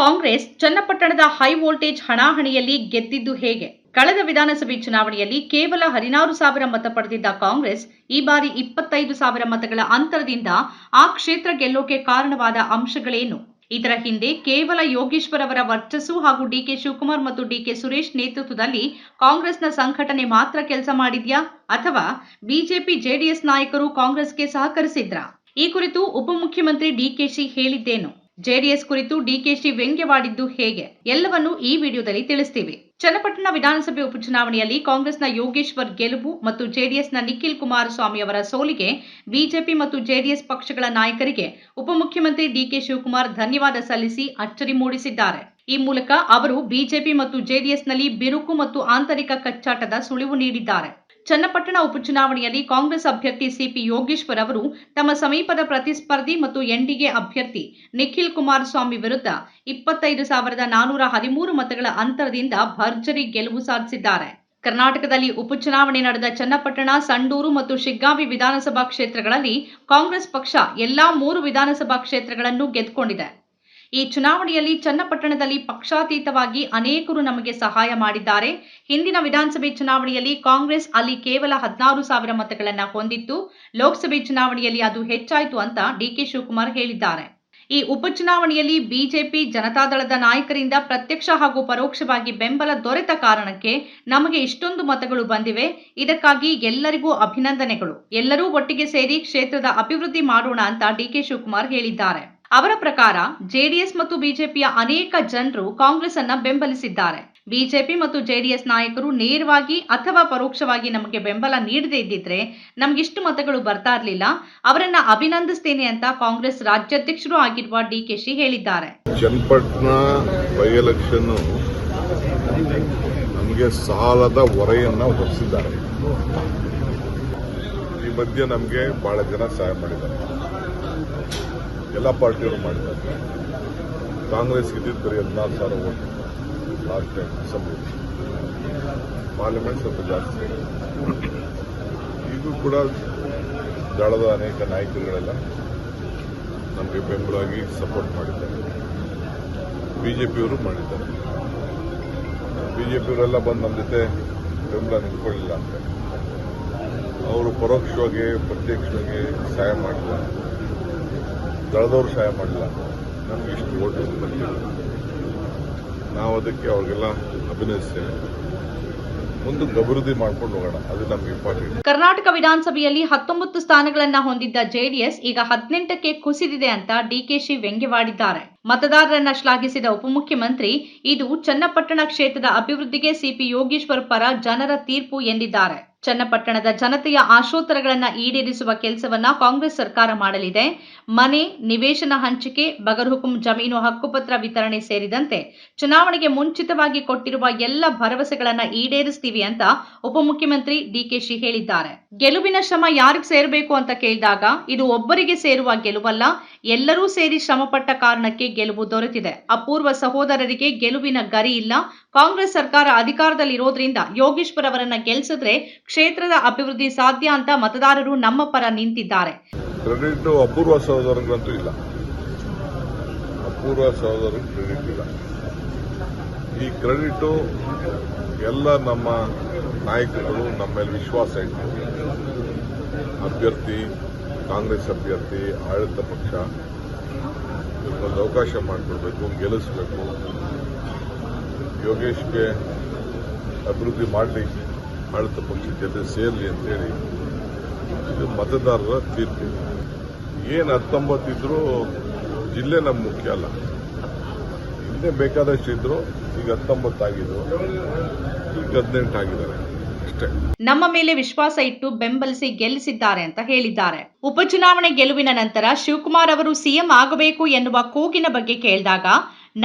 ಕಾಂಗ್ರೆಸ್ ಚನ್ನಪಟ್ಟಣದ high voltage ಹಣಾಹಣಿಯಲ್ಲಿ ಗೆದ್ದಿದ್ದು ಹೇಗೆ? ಕಳೆದ ವಿಧಾನಸಭೆ ಚುನಾವಣೆಯಲ್ಲಿ ಕೇವಲ ಹದಿನಾರು ಸಾವಿರ ಮತ ಪಡೆದಿದ್ದ ಕಾಂಗ್ರೆಸ್ ಈ ಬಾರಿ ಇಪ್ಪತ್ತೈದು ಸಾವಿರ ಮತಗಳ ಅಂತರದಿಂದ ಆ ಕ್ಷೇತ್ರ ಗೆಲ್ಲೋಕೆ ಕಾರಣವಾದ ಅಂಶಗಳೇನು? ಇದರ ಹಿಂದೆ ಕೇವಲ ಯೋಗೇಶ್ವರ್ ಅವರ ವರ್ಚಸ್ಸು ಹಾಗೂ ಡಿಕೆ ಶಿವಕುಮಾರ್ ಮತ್ತು ಡಿಕೆ ಸುರೇಶ್ ನೇತೃತ್ವದಲ್ಲಿ ಕಾಂಗ್ರೆಸ್ನ ಸಂಘಟನೆ ಮಾತ್ರ ಕೆಲಸ ಮಾಡಿದ್ಯಾ? ಅಥವಾ ಬಿಜೆಪಿ ಜೆಡಿಎಸ್ ನಾಯಕರು ಕಾಂಗ್ರೆಸ್ಗೆ ಸಹಕರಿಸಿದ್ರಾ? ಈ ಕುರಿತು ಉಪಮುಖ್ಯಮಂತ್ರಿ ಡಿಕೆಶಿ ಹೇಳಿದ್ದೇನು? ಜೆಡಿಎಸ್ ಕುರಿತು ಡಿಕೆಶಿ ವ್ಯಂಗ್ಯವಾಡಿದ್ದು ಹೇಗೆ? ಎಲ್ಲವನ್ನೂ ಈ ವಿಡಿಯೋದಲ್ಲಿ ತಿಳಿಸ್ತೀವಿ. ಚನ್ನಪಟ್ಟಣ ವಿಧಾನಸಭೆ ಉಪಚುನಾವಣೆಯಲ್ಲಿ ಕಾಂಗ್ರೆಸ್ನ ಯೋಗೇಶ್ವರ್ ಗೆಲುವು ಮತ್ತು ಜೆಡಿಎಸ್ನ ನಿಖಿಲ್ ಕುಮಾರಸ್ವಾಮಿ ಅವರ ಸೋಲಿಗೆ ಬಿಜೆಪಿ ಮತ್ತು ಜೆಡಿಎಸ್ ಪಕ್ಷಗಳ ನಾಯಕರಿಗೆ ಉಪಮುಖ್ಯಮಂತ್ರಿ ಡಿಕೆ ಶಿವಕುಮಾರ್ ಧನ್ಯವಾದ ಸಲ್ಲಿಸಿ ಅಚ್ಚರಿ ಮೂಡಿಸಿದ್ದಾರೆ. ಈ ಮೂಲಕ ಅವರು ಬಿಜೆಪಿ ಮತ್ತು ಜೆಡಿಎಸ್ನಲ್ಲಿ ಬಿರುಕು ಮತ್ತು ಆಂತರಿಕ ಕಚ್ಚಾಟದ ಸುಳಿವು ನೀಡಿದ್ದಾರೆ. ಚನ್ನಪಟ್ಟಣ ಉಪಚುನಾವಣೆಯಲ್ಲಿ ಕಾಂಗ್ರೆಸ್ ಅಭ್ಯರ್ಥಿ ಸಿಪಿ ಯೋಗೇಶ್ವರ್ ಅವರು ತಮ್ಮ ಸಮೀಪದ ಪ್ರತಿಸ್ಪರ್ಧಿ ಮತ್ತು ಎನ್ಡಿಎ ಅಭ್ಯರ್ಥಿ ನಿಖಿಲ್ ಕುಮಾರಸ್ವಾಮಿ ವಿರುದ್ಧ ಇಪ್ಪತ್ತೈದು ಸಾವಿರದ ನಾನೂರ ಹದಿಮೂರು ಮತಗಳ ಅಂತರದಿಂದ ಭರ್ಜರಿ ಗೆಲುವು ಸಾಧಿಸಿದ್ದಾರೆ. ಕರ್ನಾಟಕದಲ್ಲಿ ಉಪಚುನಾವಣೆ ನಡೆದ ಚನ್ನಪಟ್ಟಣ, ಸಂಡೂರು ಮತ್ತು ಶಿಗ್ಗಾವಿ ವಿಧಾನಸಭಾ ಕ್ಷೇತ್ರಗಳಲ್ಲಿ ಕಾಂಗ್ರೆಸ್ ಪಕ್ಷ ಎಲ್ಲಾ ಮೂರು ವಿಧಾನಸಭಾ ಕ್ಷೇತ್ರಗಳನ್ನು ಗೆದ್ದುಕೊಂಡಿದೆ. ಈ ಚುನಾವಣೆಯಲ್ಲಿ ಚನ್ನಪಟ್ಟಣದಲ್ಲಿ ಪಕ್ಷಾತೀತವಾಗಿ ಅನೇಕರು ನಮಗೆ ಸಹಾಯ ಮಾಡಿದ್ದಾರೆ. ಹಿಂದಿನ ವಿಧಾನಸಭೆ ಚುನಾವಣೆಯಲ್ಲಿ ಕಾಂಗ್ರೆಸ್ ಅಲ್ಲಿ ಕೇವಲ ಹದಿನಾರು ಸಾವಿರ ಮತಗಳನ್ನು ಹೊಂದಿತ್ತು. ಲೋಕಸಭೆ ಚುನಾವಣೆಯಲ್ಲಿ ಅದು ಹೆಚ್ಚಾಯಿತು ಅಂತ ಡಿಕೆ ಶಿವಕುಮಾರ್ ಹೇಳಿದ್ದಾರೆ. ಈ ಉಪಚುನಾವಣೆಯಲ್ಲಿ ಬಿಜೆಪಿ ಜನತಾದಳದ ನಾಯಕರಿಂದ ಪ್ರತ್ಯಕ್ಷ ಹಾಗೂ ಪರೋಕ್ಷವಾಗಿ ಬೆಂಬಲ ದೊರೆತ ಕಾರಣಕ್ಕೆ ನಮಗೆ ಇಷ್ಟೊಂದು ಮತಗಳು ಬಂದಿವೆ. ಇದಕ್ಕಾಗಿ ಎಲ್ಲರಿಗೂ ಅಭಿನಂದನೆಗಳು. ಎಲ್ಲರೂ ಒಟ್ಟಿಗೆ ಸೇರಿ ಕ್ಷೇತ್ರದ ಅಭಿವೃದ್ಧಿ ಮಾಡೋಣ ಅಂತ ಡಿಕೆ ಶಿವಕುಮಾರ್ ಹೇಳಿದ್ದಾರೆ. ಅವರ ಪ್ರಕಾರ ಜೆಡಿಎಸ್ ಮತ್ತು ಬಿಜೆಪಿಯ ಅನೇಕ ಜನರು ಕಾಂಗ್ರೆಸ್ ಅನ್ನ ಬೆಂಬಲಿಸಿದ್ದಾರೆ. ಬಿಜೆಪಿ ಮತ್ತು ಜೆಡಿಎಸ್ ನಾಯಕರು ನೇರವಾಗಿ ಅಥವಾ ಪರೋಕ್ಷವಾಗಿ ನಮಗೆ ಬೆಂಬಲ ನೀಡದೇ ಇದ್ದಿದ್ರೆ ನಮಗಿಷ್ಟು ಮತಗಳು ಬರ್ತಾ ಇರಲಿಲ್ಲ. ಅವರನ್ನ ಅಭಿನಂದಿಸ್ತೇನೆ ಅಂತ ಕಾಂಗ್ರೆಸ್ ರಾಜ್ಯಾಧ್ಯಕ್ಷರು ಆಗಿರುವ ಡಿಕೆಶಿ ಹೇಳಿದ್ದಾರೆ. ಚನ್ನಪಟ್ಟಣ ಬೈ ಎಲೆಕ್ಷನ್ ನಮಗೆ ಸಾಲದ ಹೊರೆಯನ್ನ ಹೊರಿಸಿದ್ದಾರೆ ಈ ಮಧ್ಯೆ ನಮಗೆ ಬಹಳ ಜನ ಸಹಾಯ ಮಾಡಿದ್ದಾರೆ. ಎಲ್ಲ ಪಾರ್ಟಿಯವರು ಮಾಡಿದ್ದಾರೆ. ಕಾಂಗ್ರೆಸ್ ಇದ್ದಿದ್ದು ಬರೀ ಹದಿನಾರು ಸಾವಿರ vote. Last time assembly parliament ಸ್ವಲ್ಪ ಜಾಸ್ತಿ ಈಗೂ ಕೂಡ ದಳದ ಅನೇಕ ನಾಯಕರುಗಳೆಲ್ಲ ನಮಗೆ ಬೆಂಬಲವಾಗಿ ಸಪೋರ್ಟ್ ಮಾಡಿದ್ದಾರೆ. ಬಿಜೆಪಿಯವರು ಮಾಡಿದ್ದಾರೆ. ಬಿಜೆಪಿಯವರೆಲ್ಲ ಬಂದು ನಮ್ಮ ಜೊತೆ ಬೆಂಬಲ ನಿಂತ್ಕೊಳ್ಳಿಲ್ಲ ಅಂತ. ಅವರು ಪರೋಕ್ಷವಾಗಿ, ಪ್ರತ್ಯಕ್ಷವಾಗಿ ಸಹಾಯ ಮಾಡಿಲ್ಲ ದಳದವರು ಸಹಾಯ ಮಾಡಿಲ್ಲ ನಮ್ಗೆ ಇಷ್ಟು ಓಟು ಬಂದಿಲ್ಲ ನಾವು ಅದಕ್ಕೆ ಅವ್ರಿಗೆಲ್ಲ ಅಭಿನಯಿಸ್ತೇವೆ ಒಂದು ಅಭಿವೃದ್ಧಿ ಮಾಡ್ಕೊಂಡು ಹೋಗೋಣ. ಅದು ನಮ್ಗೆ ಇಂಪಾರ್ಟೆಂಟ್ ಕರ್ನಾಟಕ ವಿಧಾನಸಭೆಯಲ್ಲಿ ಹತ್ತೊಂಬತ್ತು ಸ್ಥಾನಗಳನ್ನ ಹೊಂದಿದ್ದ ಜೆಡಿಎಸ್ ಈಗ ಹದಿನೆಂಟಕ್ಕೆ ಕುಸಿದಿದೆ ಅಂತ ಡಿಕೆಶಿ ವ್ಯಂಗ್ಯವಾಡಿದ್ದಾರೆ. ಮತದಾರರನ್ನ ಶ್ಲಾಘಿಸಿದ ಉಪಮುಖ್ಯಮಂತ್ರಿ, ಇದು ಚನ್ನಪಟ್ಟಣ ಕ್ಷೇತ್ರದ ಅಭಿವೃದ್ಧಿಗೆ ಸಿಪಿ ಯೋಗೇಶ್ವರ್ ಪರ ಜನರ ತೀರ್ಪು ಎಂದಿದ್ದಾರೆ. ಚನ್ನಪಟ್ಟಣದ ಜನತೆಯ ಆಶೋತ್ತರಗಳನ್ನು ಈಡೇರಿಸುವ ಕೆಲಸವನ್ನ ಕಾಂಗ್ರೆಸ್ ಸರ್ಕಾರ ಮಾಡಲಿದೆ. ಮನೆ, ನಿವೇಶನ ಹಂಚಿಕೆ, ಬಗರ್ಹುಕುಂ ಜಮೀನು ಹಕ್ಕುಪತ್ರ ವಿತರಣೆ ಸೇರಿದಂತೆ ಚುನಾವಣೆಗೆ ಮುಂಚಿತವಾಗಿ ಕೊಟ್ಟಿರುವ ಎಲ್ಲ ಭರವಸೆಗಳನ್ನ ಈಡೇರಿಸ್ತೀವಿ ಅಂತ ಉಪಮುಖ್ಯಮಂತ್ರಿ ಡಿಕೆಶಿ ಹೇಳಿದ್ದಾರೆ. ಗೆಲುವಿನ ಶ್ರಮ ಯಾರಿಗೆ ಸೇರಬೇಕು ಅಂತ ಕೇಳಿದಾಗ ಇದು ಒಬ್ಬರಿಗೆ ಸೇರುವ ಗೆಲುವಲ್ಲ, ಎಲ್ಲರೂ ಸೇರಿ ಶ್ರಮಪಟ್ಟ ಕಾರಣಕ್ಕೆ ಗೆಲುವು ದೊರೆತಿದೆ. ಅಪೂರ್ವ ಸಹೋದರರಿಗೆ ಗೆಲುವಿನ ಗರಿ ಇಲ್ಲ. ಕಾಂಗ್ರೆಸ್ ಸರ್ಕಾರ ಅಧಿಕಾರದಲ್ಲಿರೋದ್ರಿಂದ ಯೋಗೇಶ್ವರ್ ಅವರನ್ನ ಗೆಲ್ಸಿದ್ರೆ ಕ್ಷೇತ್ರದ ಅಭಿವೃದ್ಧಿ ಸಾಧ್ಯ ಅಂತ ಮತದಾರರು ನಮ್ಮ ಪರ ನಿಂತಿದ್ದಾರೆ. ಕ್ರೆಡಿಟ್ ಅಪೂರ್ವ ಸಹೋದರರಿಗಂತೂ ಇಲ್ಲ. ಅಪೂರ್ವ ಸಹೋದರ ಕ್ರೆಡಿಟ್ ಇಲ್ಲ. ಈ ಕ್ರೆಡಿಟ್ ಎಲ್ಲ ನಮ್ಮ ನಾಯಕರುಗಳು ನಮ್ಮ ಮೇಲೆ ವಿಶ್ವಾಸ ಇಟ್ಟು ಅಭ್ಯರ್ಥಿ, ಕಾಂಗ್ರೆಸ್ ಅಭ್ಯರ್ಥಿ, ಆಡಳಿತ ಪಕ್ಷ ಒಂದು ಅವಕಾಶ ಮಾಡಿಕೊಡ್ಬೇಕು, ಗೆಲ್ಲಿಸಬೇಕು. ಯೋಗೇಶ್ಗೆ ಅಭಿವೃದ್ಧಿ ಮಾಡಲಿ ಆಡಳಿತ ಪಕ್ಷದ ಜೊತೆ ಸೇರಲಿ ಅಂತೇಳಿ ಇದು ಮತದಾರರ ತೀರ್ಪು. ಏನು ಹತ್ತೊಂಬತ್ತಿದ್ರು ಜಿಲ್ಲೆ ನಮ್ಮ ಮುಖ್ಯ ಅಲ್ಲ. ಹಿಂದೆ ಬೇಕಾದಷ್ಟು ಇದ್ರು ಈಗ ಹತ್ತೊಂಬತ್ತಾಗಿದ್ರು ಈಗ ಹದಿನೆಂಟು ಆಗಿದ್ದಾರೆ ನಮ್ಮ ಮೇಲೆ ವಿಶ್ವಾಸ ಇಟ್ಟು ಬೆಂಬಲಿಸಿ ಗೆಲ್ಲಿಸಿದ್ದಾರೆ ಅಂತ ಹೇಳಿದ್ದಾರೆ. ಉಪಚುನಾವಣೆ ಗೆಲುವಿನ ನಂತರ ಶಿವಕುಮಾರ್ ಅವರು ಸಿಎಂ ಆಗಬೇಕು ಎನ್ನುವ ಕೂಗಿನ ಬಗ್ಗೆ ಕೇಳಿದಾಗ,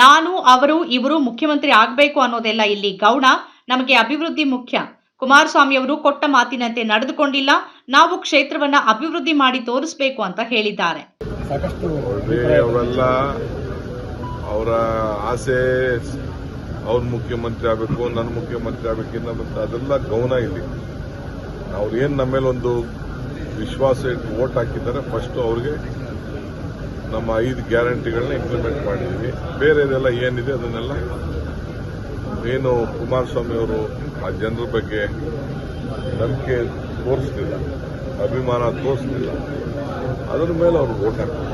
ನಾನು, ಅವರು, ಇವರು ಮುಖ್ಯಮಂತ್ರಿ ಆಗಬೇಕು ಅನ್ನೋದೆಲ್ಲ ಇಲ್ಲಿ ಗೌಣ, ನಮಗೆ ಅಭಿವೃದ್ಧಿ ಮುಖ್ಯ. ಕುಮಾರಸ್ವಾಮಿ ಅವರು ಕೊಟ್ಟ ಮಾತಿನಂತೆ ನಡೆದುಕೊಂಡಿಲ್ಲ. ನಾವು ಕ್ಷೇತ್ರವನ್ನ ಅಭಿವೃದ್ಧಿ ಮಾಡಿ ತೋರಿಸಬೇಕು ಅಂತ ಹೇಳಿದ್ದಾರೆ. ಅವರ ಆಸೆ ಅವ್ರ ಮುಖ್ಯಮಂತ್ರಿ ಆಗಬೇಕು ನನ್ನ ಮುಖ್ಯಮಂತ್ರಿ ಆಗಬೇಕು ಇನ್ನೊಂದು ಅದೆಲ್ಲ ಗೌನ ಇಲ್ಲಿ. ಅವ್ರು ಏನು ನಮ್ಮ ಮೇಲೆ ಒಂದು ವಿಶ್ವಾಸ ಇಟ್ಟು ವೋಟ್ ಹಾಕಿದ್ದಾರೆ ಫಸ್ಟ್ ಅವ್ರಿಗೆ ನಮ್ಮ ಐದು ಗ್ಯಾರಂಟಿಗಳನ್ನ ಇಂಪ್ಲಿಮೆಂಟ್ ಮಾಡಿದ್ದೀವಿ ಬೇರೆದೆಲ್ಲ ಏನಿದೆ ಅದನ್ನೆಲ್ಲ ಏನು ಕುಮಾರಸ್ವಾಮಿ ಅವರು ಆ ಜನರ ಬಗ್ಗೆ ನಂಬಿಕೆ ತೋರಿಸ್ತಿಲ್ಲ ಅಭಿಮಾನ ತೋರಿಸ್ತಿಲ್ಲ ಅದರ ಮೇಲೆ ಅವರು ಓಟ್ ಹಾಕ್ತಾರೆ.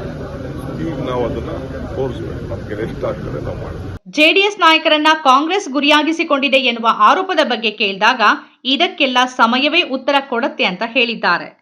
ಈಗ ನಾವು ಅದನ್ನ ತೋರಿಸ್ಬೇಕು. ನಮ್ಗೆ ಎಷ್ಟು ಆಗ್ತದೆ ನಾವು ಮಾಡ್ತೀವಿ ಜೆಡಿಎಸ್ ನಾಯಕರನ್ನ ಕಾಂಗ್ರೆಸ್ ಗುರಿಯಾಗಿಸಿಕೊಂಡಿದೆ ಎನ್ನುವ ಆರೋಪದ ಬಗ್ಗೆ ಕೇಳಿದಾಗ ಇದಕ್ಕೆಲ್ಲ ಸಮಯವೇ ಉತ್ತರ ಕೊಡುತ್ತೆ ಅಂತ ಹೇಳಿದ್ದಾರೆ.